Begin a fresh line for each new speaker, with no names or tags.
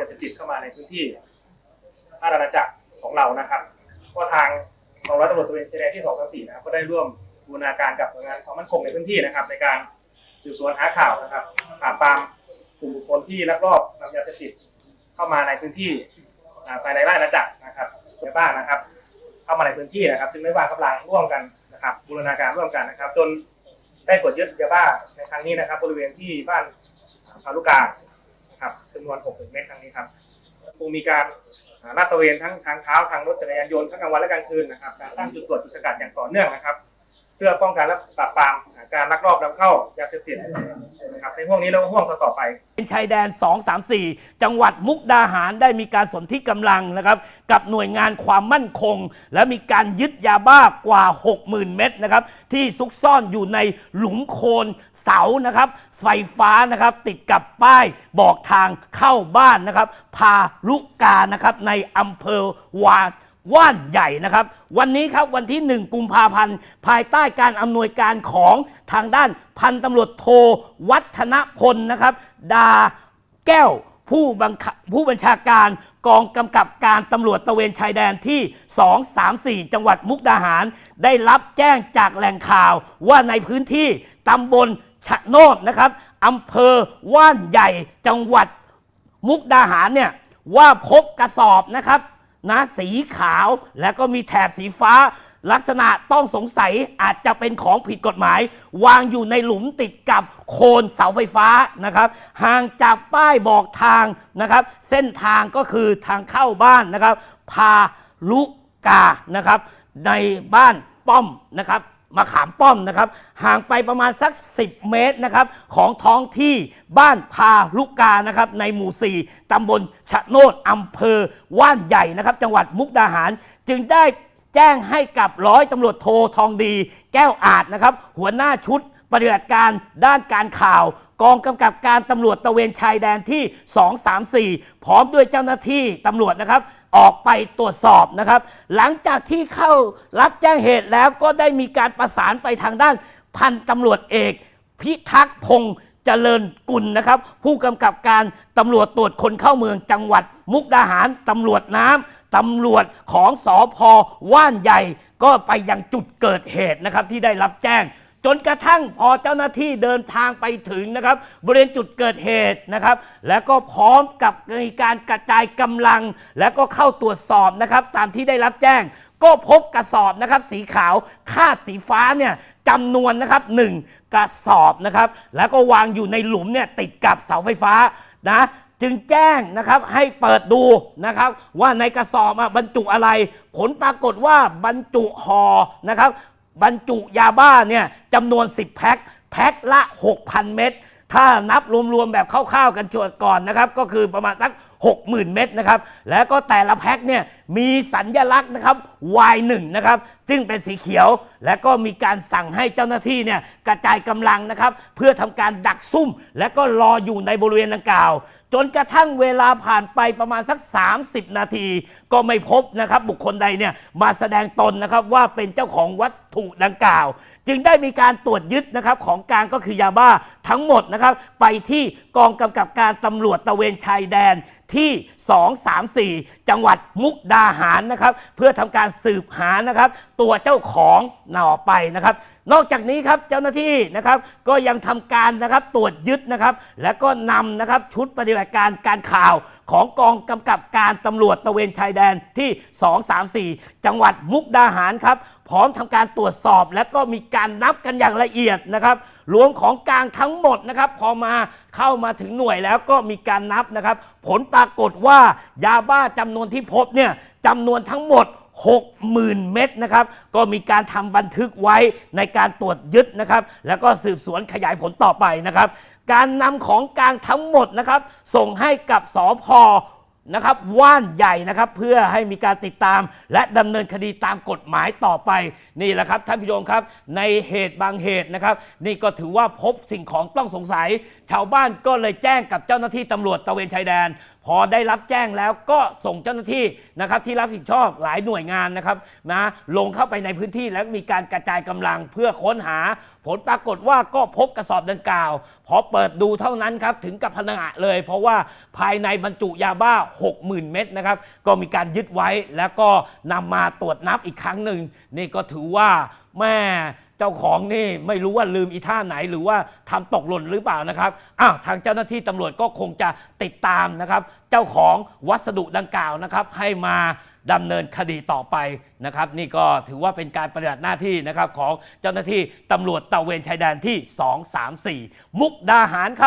ยาเสพติดเข้ามาในพื้นที่าชอาณาจักรของเรานะครับก็ทางกองร้อยตำรวจตระเวนชายแดนที่สองสี่นะครับก็ได้ร่วมบูรณาการกับหน่วยงานความมั่นคงในพื้นที่นะครับ ในการสืบสวนหาข่าวนะครับปราบปรามกลุ่มบุคคลที่ลักลอบนำยาเสพติดเข้ามาในพื้นที่ภายในราชอาณาจักรนะครับในบ้านนะครับ เข้ามาในพื้นที่นะครับ จึงได้วางกำลังร่วมกันนะครับ บูรณาการร่วมกันนะครับ จนได้ตรวจยึดยาบ้าในครั้งนี้นะครับ บริเวณที่บ้านพารุกา ครับจำนวน6เมตรครั้งนี้ครับคงมีการลาดตระเวนทั้งทางเท้าทางรถจักรยานยนต์ทั้งกลางวันและกลางคืนนะครับการตั้งจุดตรวจจุดสกัดอย่างต่อเนื่องนะครับ พื่อป้องกันและปราบปรามการลักลอบนำเข้ายาเสพติดนะครับในห่วงนี้แล้วก็ห่วงต่อๆไป
เป็นชายแดน 234 จังหวัดมุกดาหารได้มีการสนที่กำลังนะครับกับหน่วยงานความมั่นคง และมีการยึดยาบ้ากว่า 60,000 เม็ดนะครับที่ซุกซ่อนอยู่ในหลุมโคลนเสานะครับไฟฟ้านะครับติดกับป้ายบอกทางเข้าบ้านนะครับพาลุกานะครับในอำเภอวาน ว่านใหญ่นะครับ วันนี้ครับวันที่ 1 กุมภาพันธ์ ภายใต้การอำนวยการของทางด้านพันตำรวจโทวัฒนพลนะครับ ดาแก้วผู้บังผู้บัญชาการกองกำกับการตำรวจตะเวนชายแดนที่ 234 จังหวัดมุกดาหาร ได้รับแจ้งจากแหล่งข่าวว่าในพื้นที่ตำบลชะโนดนะครับอำเภอว่านใหญ่จังหวัดมุกดาหารเนี่ยว่าพบกระสอบนะครับ นะสีขาวแล้วก็มีแถบสีฟ้า ลักษณะต้องสงสัยอาจจะเป็นของผิดกฎหมาย วางอยู่ในหลุมติดกับโคนเสาไฟฟ้านะครับ ห่างจากป้ายบอกทางนะครับ เส้นทางก็คือทางเข้าบ้านนะครับ พาลุกานะครับ ในบ้านป้อมนะครับ มะขามป้อมนะครับ ห่างไปประมาณสัก 10 เมตรนะครับ ของท้องที่บ้านพาลุกานะครับ ในหมู่ 4 ตำบลชะโนดอำเภอว่านใหญ่นะครับ จังหวัดมุกดาหาร จึงได้แจ้งให้กับร้อยตำรวจโททองดี แก้วอาจนะครับ หัวหน้าชุดปฏิบัติการด้านการข่าว กองกำกับการตำรวจตะเวนชายแดนที่ 234 พร้อมด้วยเจ้าหน้าที่ตำรวจนะครับ ออกไปตรวจสอบนะครับ หลังจากที่เข้ารับแจ้งเหตุแล้วก็ได้มีการประสานไปทางด้านพันตำรวจเอก พิทักษ์พงษ์เจริญกุลนะครับ ผู้กำกับการตำรวจตรวจคนเข้าเมืองจังหวัด มุกดาหารตำรวจน้ำตำรวจของสอพว่านใหญ่ ก็ไปยังจุดเกิดเหตุนะครับที่ได้รับแจ้ง จนกระทั่งพอเจ้าหน้าที่เดินทางไปถึงนะครับ บริเวณจุดเกิดเหตุนะครับ แล้วก็พร้อมกับมีการกระจายกำลัง แล้วก็เข้าตรวจสอบนะครับ ตามที่ได้รับแจ้ง ก็พบกระสอบนะครับสีขาวคาดสีฟ้าเนี่ยจำนวนนะครับหนึ่งกระสอบนะครับ แล้วก็วางอยู่ในหลุมเนี่ยติดกับเสาไฟฟ้านะจึงแจ้งนะครับให้เปิดดูนะครับว่าในกระสอบอะบรรจุอะไร ผลปรากฏว่าบรรจุห่อนะครับ บรรจุยาบ้าเนี่ยจำนวน 10 แพ็คแพ็คละ 6,000 เม็ดถ้านับรวมๆแบบคร่าวๆกันจวดก่อนนะครับ ก็คือประมาณสัก 60,000 เม็ดนะครับ แล้วก็แต่ละแพ็คเนี่ยมีสัญญลักษณ์นะครับ Y1 นะครับ ซึ่งเป็นสีเขียว และก็มีการสั่งให้เจ้าหน้าที่เนี่ยกระจายกำลังนะครับ เพื่อทำการดักซุ่ม และก็รออยู่ในบริเวณดังกล่าว จนกระทั่งเวลาผ่านไปประมาณสัก 30 นาที ก็ไม่พบนะครับบุคคลใดเนี่ยมาแสดงตนนะครับว่าเป็นเจ้าของวัตถุดังกล่าว จึงได้มีการตรวจยึดนะครับของกลางก็คือยาบ้าทั้งหมดนะครับไปที่กองกำกับการตำรวจตะเวนชายแดนที่ 234 จังหวัดมุกดาหารนะครับ เพื่อทำการสืบหานะครับ ตัวเจ้าของหน่อไปนะครับ นอกจากนี้ครับเจ้าหน้าที่นะครับก็ยังทำการนะครับตรวจยึดนะครับ และก็นำนะครับชุดปฏิบัติการการข่าวของกองกำกับการตำรวจตะเวนชายแดนที่ 234 จังหวัดมุกดาหารครับพร้อมทำการตรวจสอบและก็มีการนับกันอย่างละเอียดนะครับรวมของกลางทั้งหมดนะครับพอมาเข้ามาถึงหน่วยแล้วก็มีการนับนะครับ ผลปรากฏว่ายาบ้าจำนวนที่พบเนี่ยจำนวนทั้งหมด 60,000 เม็ดนะครับ ก็มีการทำบันทึกไว้ในการตรวจยึดนะครับ แล้วก็สืบสวนขยายผลต่อไปนะครับ การนำของกลางทั้งหมดนะครับ ส่งให้กับสอพนะครับว่านใหญ่นะครับเพื่อให้มีการติดตาม และดำเนินคดีตามกฎหมายต่อไปนี่แหละครับท่านผู้ชมครับ ในเหตุบางเหตุนะครับ นี่ก็ถือว่าพบสิ่งของต้องสงสัย ชาวบ้านก็เลยแจ้งกับเจ้าหน้าที่ตำรวจตะเวนชายแดนพอได้รับแจ้งแล้วก็ส่งเจ้าหน้าที่นะครับที่รับผิดชอบหลายหน่วยงานนะครับนะลงเข้าไปในพื้นที่และมีการกระจายกำลังเพื่อค้นหา ผลปรากฏว่าก็พบกระสอบดังกล่าวพอเปิดดูเท่านั้นครับถึงกับพะงะเลย เพราะว่าภายในบรรจุยาบ้า 60,000 เม็ดนะครับก็มีการยึดไว้แล้วก็นำมาตรวจนับอีกครั้งหนึ่งนี่ก็ถือว่าแม่ เจ้าของนี่ไม่รู้ว่าลืมอีท่าไหนหรือว่าทำตกหล่นหรือเปล่านะครับอ้าวทางเจ้าหน้าที่ตำรวจก็คงจะติดตามนะครับ เจ้าของวัสดุดังกล่าวนะครับ ให้มาดำเนินคดีต่อไปนะครับ นี่ก็ถือว่าเป็นการปฏิบัติหน้าที่นะครับของเจ้าหน้าที่ตำรวจตะเวนชายแดนที่ 234 มุกดาหารครับ